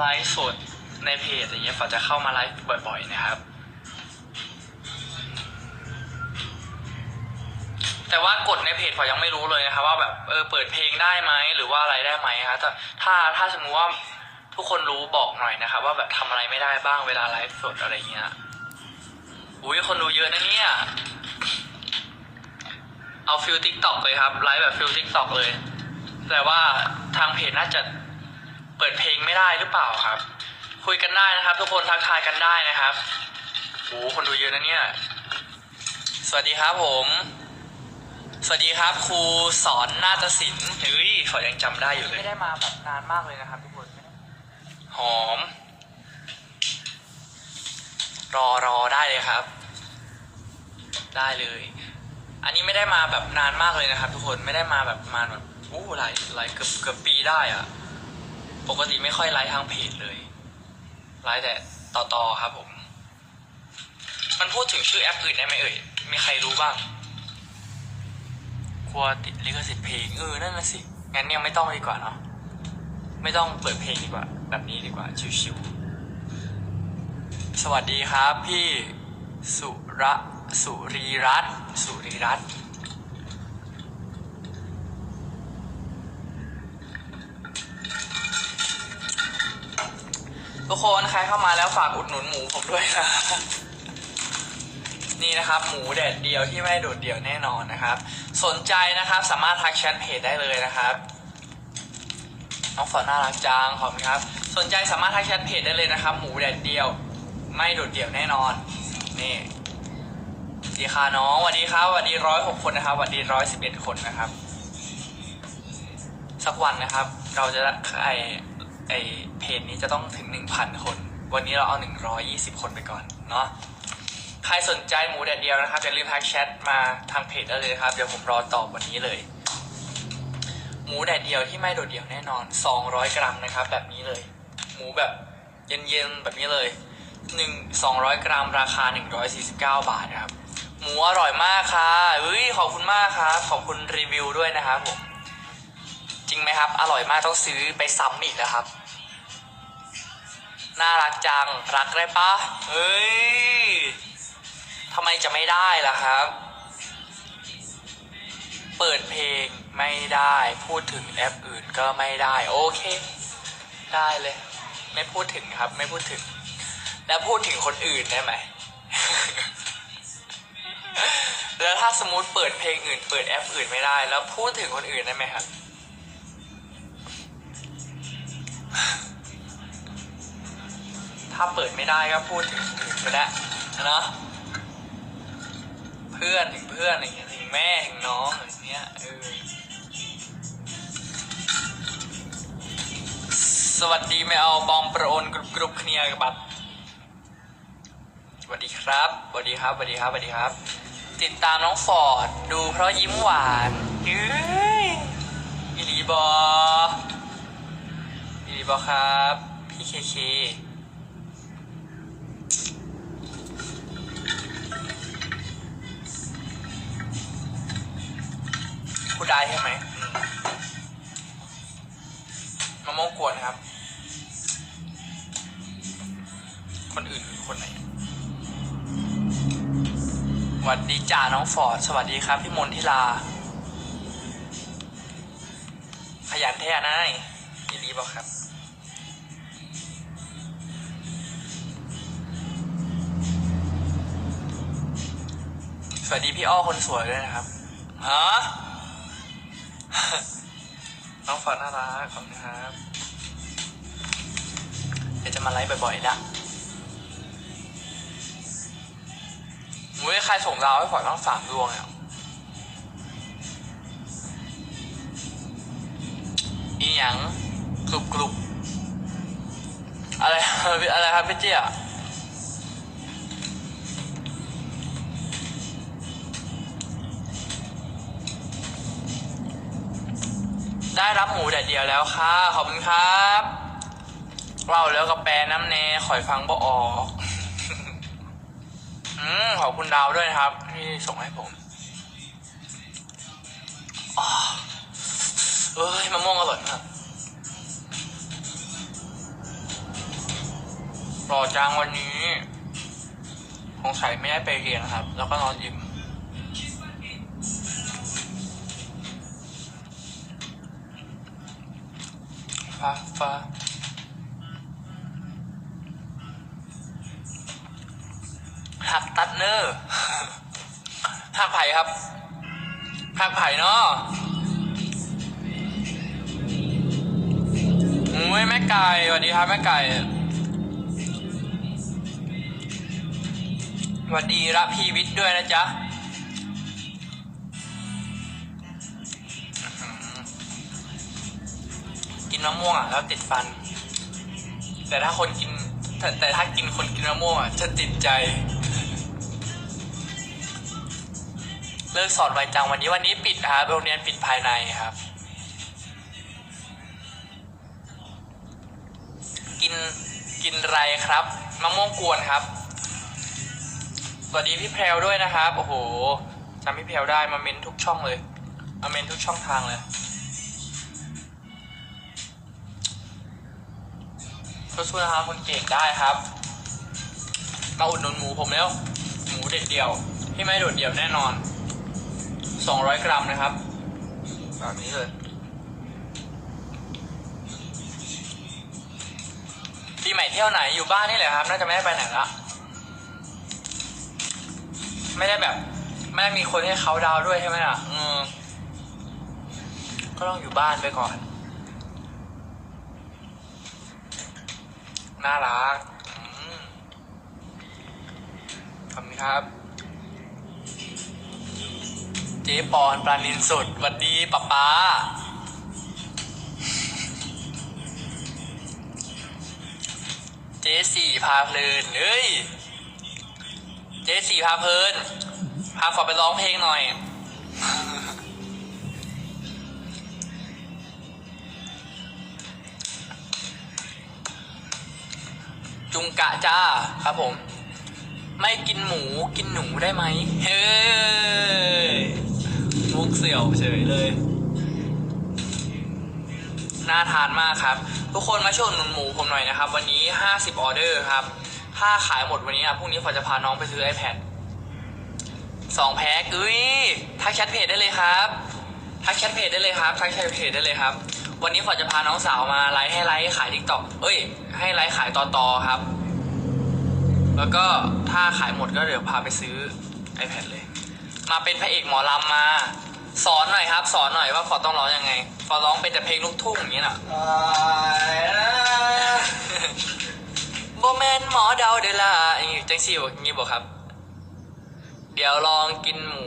ไลฟ์สดในเพจอย่างเงี้ยฝอจะเข้ามาไลฟ์บ่อยๆนะครับ แต่ว่ากฎในเพจฝอยังไม่รู้เลยนะครับว่าแบบเออเปิดเพลงได้ไหมหรือว่าอะไรได้ไหมครับถ้าถ้าสมมติว่าทุกคนรู้บอกหน่อยนะครับ ว่าแบบทำอะไรไม่ได้บ้างเวลาไลฟ์สดอะไรเงี้ยอุ้ยคนดูเยอะนะเนี่ยเอาฟิลทิกตอกเลยครับไลฟ์แบบฟิลทิกตอกเลยแต่ว่าทางเพจน่าจะ เปิดเพลงไม่ได้หรือเปล่าครับ คุยกันได้นะครับ ทุกคนทักทายกันได้นะครับโอ้คนดูเยอะนะเนี่ย สวัสดีครับผม สวัสดีครับครูสอนนาฏศิลป์เฮ้ยฝอยังจำได้อยู่เลย ไม่ได้มาแบบนานมากเลยนะครับทุกคนหอม รอรอได้เลยครับ ได้เลย อันนี้ไม่ได้มาแบบนานมากเลยนะครับ ทุกคนไม่ได้มาแบบประมาณแบบอู้หลายหลายเกือบเกือบปีได้อะ ปกติไม่ค่อยไลฟ์ทางเพจเลย ไลฟ์แต่ต่อต่อครับผม มันพูดถึงชื่อแอปอื่นได้ไหมเอ่ย มีใครรู้บ้าง กลัวติดลิขสิทธิ์เพลงเออนั่นน่ะสิ งั้นยังไม่ต้องดีกว่าเนาะ ไม่ต้องเปิดเพลงดีกว่า แบบนี้ดีกว่า ชิวๆ สวัสดีครับพี่สุระสุรีรัตน์สุรีรัตน์ คนใครเข้ามาแล้วฝากอุดหนุนหมูผมด้วยนะนี่นะครับหมูแดดเดียวที่ไม่โดดเดี่ยวแน่นอนนะครับ สนใจนะครับสามารถทักแชทเพจได้เลยนะครับน้องฝอน่ารักจังขอบคุณครับ สนใจสามารถทักแชทเพจได้เลยนะครับ หมูแดดเดียว ไม่โดดเดี่ยวแน่นอนนี่ดีค่ะน้องสวัสดีครับสวัสดีร้อยหกคนนะครับสวัสดีร้อยสิบเอ็ดคนนะครับ สักวันนะครับ เราจะไอ ไอเพจนี้จะต้องถึงหนึ่งพันคน วันนี้เราเอาหนึ่งร้อยี่สิบคนไปก่อนเนาะใครสนใจหมูแดดเดียวนะครับอย่าลืมทักแชทมาทางเพจได้เลยครับ เดี๋ยวผมรอตอบวันนี้เลย หมูแดดเดียวที่ไม่โดดเดี่ยวแน่นอน 200 กรัมนะครับ แบบนี้เลย หมูแบบเย็นๆแบบนี้เลย1 200 กรัมราคา 149 บาทนะครับหมูอร่อยมากค่ะเฮ้ยขอบคุณมากครับ ขอบคุณรีวิวด้วยนะครับผมจริงไหมครับ อร่อยมากต้องซื้อไปซ้ำอีกนะครับ น่ารักจัง รักได้ปะเฮ้ยทำไมจะไม่ได้ล่ะครับ เปิดเพลงไม่ได้ พูดถึงแอปอื่นก็ไม่ได้ โอเค ได้เลย ไม่พูดถึงครับ ไม่พูดถึง แล้วพูดถึงคนอื่นได้ไหม แล้วถ้าสมมติเปิดเพลงอื่น เปิดแอปอื่นไม่ได้ แล้วพูดถึงคนอื่นได้ไหมครับ ถ้าเปิดไม่ได้ก็พูดถึงอื่นไปได้นะเพื่อนถึงเพื่อนอย่างเงี้ยถึงแม่ถึงน้องอย่างเงี้ยเออสวัสดีไม่เอาบองประโอนกรุบกรุบเคลียร์กับบัตรสวัสดีครับสวัสดีครับสวัสดีครับสวัสดีครับ ติดตามน้องฟอร์ดดูเพราะยิ้มหวานเฮ้ยอีหลีบออีหลีบอครับพี่เคเค ใช่ไหมมมะม่วงกวนครับ คนอื่นคือคนไหนสวัสดีจ่าน้องฟอร์ด สวัสดีครับ พี่มนทิลา ขยันแท้นายอีรีบอกครับสวัสดีพี่อ้อคนสวยด้วยนะครับฮะ น้องฟอร์ดน่ารักขอบคุณครับเดี๋ยวจะมาไลฟ์บ่อยๆละมุ้ยใครส่งดาวให้ฟอร์ดต้องสามดวงเนี่ยอีหยังกรุบกรุบอะไรอะไรครับพี่เจี๊ย ได้รับหมูแดดเดียวแล้วค่ะ ขอบคุณครับเล่าแล้วกับแปรน้ำแน่ข่อยฟังบ่ออกอืมขอบคุณดาวด้วยครับที่ส่งให้ผมอ้อเอ้ยมะม่วงอร่อยมากรอจ้างวันนี้สงสัยไม่ได้ไปเรียนครับ แล้วก็นอนอิ่ม ฟ้าฟ้าหักตัดเนอร์หักไผ่ครับหักไผ่เนาะอุ้ยแม่ไก่สวัสดีครับแม่ไก่สวัสดีรับพีวิทย์ด้วยนะจ๊ะ นมะม่วงอะแล้วติดฟัน แต่ถ้าคนกินแต่แต่ถ้ากินคนกินมะม่วงอะจะติดใจ เลิกสอนไวจังวันนี้วันนี้ปิดครับโรงเรียนปิดภายในครับ กินกินไรครับมะม่วงกวนครับสวัสดีพี่แพรวด้วยนะครับ โอ้โหจำพี่แพรวได้มาเมนทุกช่องเลยมาเมนทุกช่องทางเลย สู้ๆนะครับคนเก่งได้ครับ มาอุดหนุนหมูผมแล้ว หมูเด็ดเดียว ที่ไม่โดดเดี่ยวแน่นอน 200 กรัมนะครับแบบนี้เลยปีใหม่เที่ยวไหนอยู่บ้านนี่แหละครับ น่าจะไม่ได้ไปไหนละไม่ได้แบบไม่ได้มีคนให้เขาดาวน์ด้วยใช่ไหมล่ะอืมก็ต้องอยู่บ้านไปก่อน น่ารักขอบคุณครับ เจ๊ปอนปลานินสดหวัดดีป๊าป๊าเจ๊สี่พาเพลินเฮ้ย เจ๊สี่พาเพลิน พาขอไปร้องเพลงหน่อย จุงกะจ้าครับผม ไม่กินหมูกินหนูได้ไหมเฮ้ยมุกเสี่ยวเฉยเลย น่าทานมากครับ ทุกคนมาช่วยหนุนหมูผมหน่อยนะครับ วันนี้ 50 ออเดอร์ครับ ถ้าขายหมดวันนี้อะพรุ่งนี้ฝอจะพาน้องไปซื้อ iPad สองแพ็คอุ้ยทักแชทเพจได้เลยครับทักแชทเพจได้เลยครับทักแชทเพจได้เลยครับ วันนี้ฝอจะพาน้องสาวมาไลฟ์ให้ไลฟ์ขายทิกตอกเอ้ย ให้ไลฟ์ขายต่อต่อครับ แล้วก็ถ้าขายหมดก็เดี๋ยวพาไปซื้อ iPad เลย มาเป็นพระเอกหมอลำมา สอนหน่อยครับ สอนหน่อยว่าฟอต้องร้องยังไงฟอร้องเป็นแต่เพลงลูกทุ่งอย่างนี้น่ะ โบแมนหมอเดาเดอล่าอย่างงี้จังสิวอย่างงี้บอกครับ เดี๋ยวลองกินหมู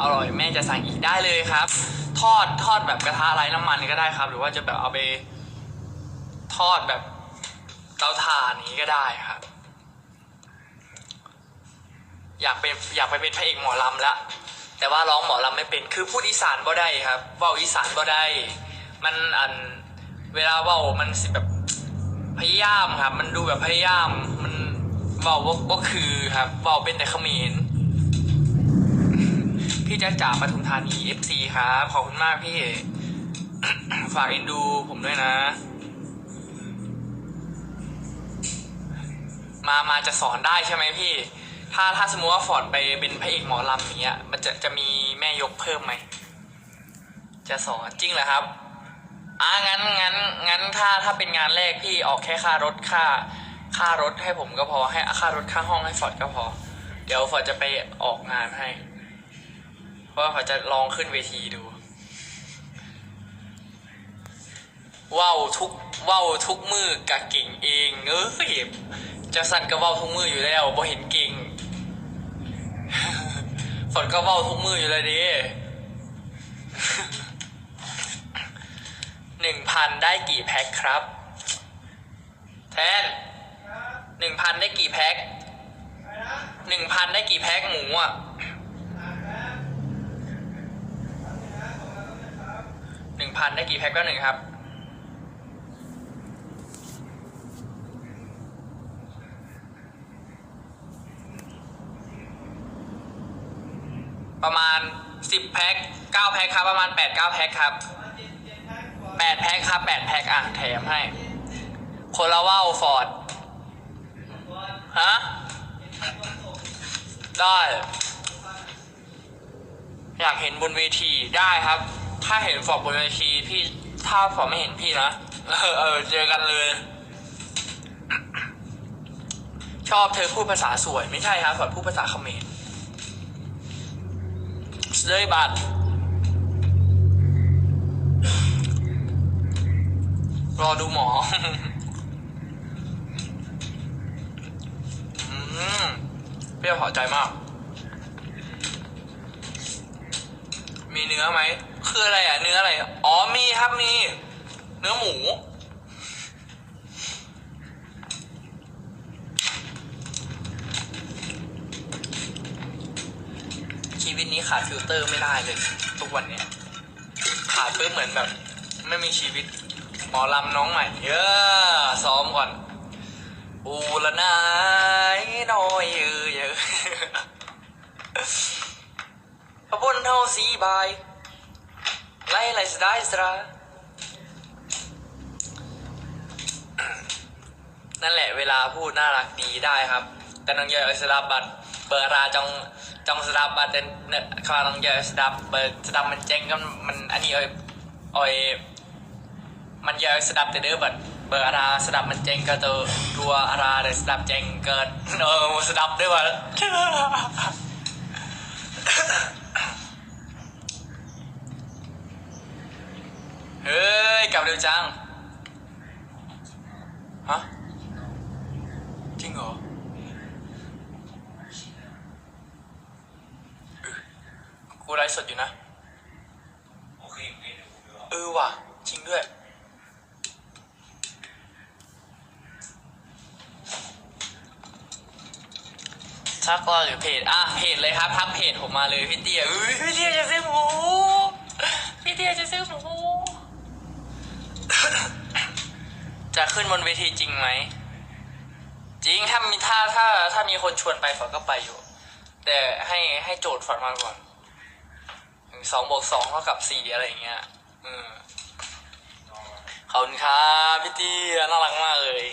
อร่อยแม่จะสั่งอีกได้เลยครับ ทอดทอดแบบกระทะไร้น้ำมันก็ได้ครับ หรือว่าจะแบบเอาไปทอดแบบเตาถ่านนี้ก็ได้ครับ อยากเป็นอยากไปเป็นพระเอกหมอลำละแต่ว่าร้องหมอลำไม่เป็นคือพูดอีสานบ่ได้ครับเว้าอีสานบ่ได้ มันอันเวลาเว้ามันสิแบบพยายามครับ มันดูแบบพยายามมันเบาว่าว่าคือครับเบาเป็นแต่เขมร พี่จ้าจ๋าปทุมธานี FC ครับขอบคุณมากพี่ ฝากเอ็นดูผมด้วยนะ มามาจะสอนได้ใช่ไหมพี่ ถ้าถ้าสมมติว่าฟอร์ดไปเป็นพระเอกหมอลำอย่างเงี้ย มันจะจะมีแม่ยกเพิ่มไหม จะสอนจริงเหรอครับอ่างั้นงั้นงั้นถ้าถ้าเป็นงานแรกพี่ออกแค่ค่ารถค่า ค่ารถให้ผมก็พอให้ค่ารถค่าห้องให้ฟอร์ดก็พอ เดี๋ยวฟอร์ดจะไปออกงานให้ ว่าฟอร์ดจะลองขึ้นเวทีดูว้าวทุกว้าวทุกมือกะเก่งเองเอ้ยจะสั่นก็เว้าทุกมืออยู่แล้วบ่เห็นเก่งฟอร์ดก็เว้าทุกมืออยู่เลยดิหนึ่งพันได้กี่แพ็คครับ แทนหนึ่งพันได้กี่แพ็คหนึ่งพันได้กี่แพ็คหมูอะหนึ่ง พันได้กี่แพ็คก็หนึ่งครับ ประมาณสิบแพ็คเก้าแพ็คครับประมาณแปดเก้าแพ็คครับแปดแพ็คครับแปดแพ็คอะแถมให้คนละว่าวฟอร์ดฮะได้ อยากเห็นบนเวทีได้ครับ ถ้าเห็นฟอร์บนเวทีพี่ถ้าฟอร์ไม่เห็นพี่นะเออเออเจอกันเลย ชอบเธอพูดภาษาสวย ไม่ใช่ครับฟอร์พูดภาษาเขมรเลยบัตรรอดูหมอเปรี้ยวพอใจมาก มีเนื้อไหม คืออะไรอะ เนื้ออะไรอ๋อมีครับมี เนื้อหมู ชีวิตนี้ขาดฟิลเตอร์ไม่ได้เลย ทุกวันเนี้ยขาดเพื่เหมือนแบบ ไม่มีชีวิต หมอลำน้องใหม่เออซ้อมก่อน อูละนายน้อยเยออเยอะพระบุญเท่าสีบาย ไล่ไล่สได้สระนั่นแหละเวลาพูดน่ารักดีได้ครับ แต่น้องเยอะสดับบัตเบอร์ราจองจองสดับบัตแต่เนี่ยคาน้องเยอะสดับเบอร์สดับมันเจ๊งก็มันอันนี้เอยเอยมันเยอะสดับแต่เด้อบัดเบอร์อาราสดับมันเจ๊งก็ตัวรัวอาราเดสดับเจ๊งเกิดเออสดับด้วยวะ เฮ้ย กลับเร็วจัง ฮะ จริงเหรอกูไลฟ์สดอยู่นะโอเคโอเออว่ะ จริงด้วย ทักเราหรือเพจ อะ เพจเลยครับ ทักเพจผมมาเลยพี่เตี้ยเอ้ยพี่เตี้ยจะซื้อหมู พี่เตี้ยจะซื้อหมู จะขึ้นบนเวทีจริงไหม จริงถ้ามีถ้าถ้าถ้ามีคนชวนไปฝนก็ไปอยู่ แต่ให้ให้โจทย์ฝนมาก่อนสองบวกสองเท่ากับสี่อะไรอย่างเงี้ย อืมนอขอบคุณครับพี่ตี้น่ารักมากเลย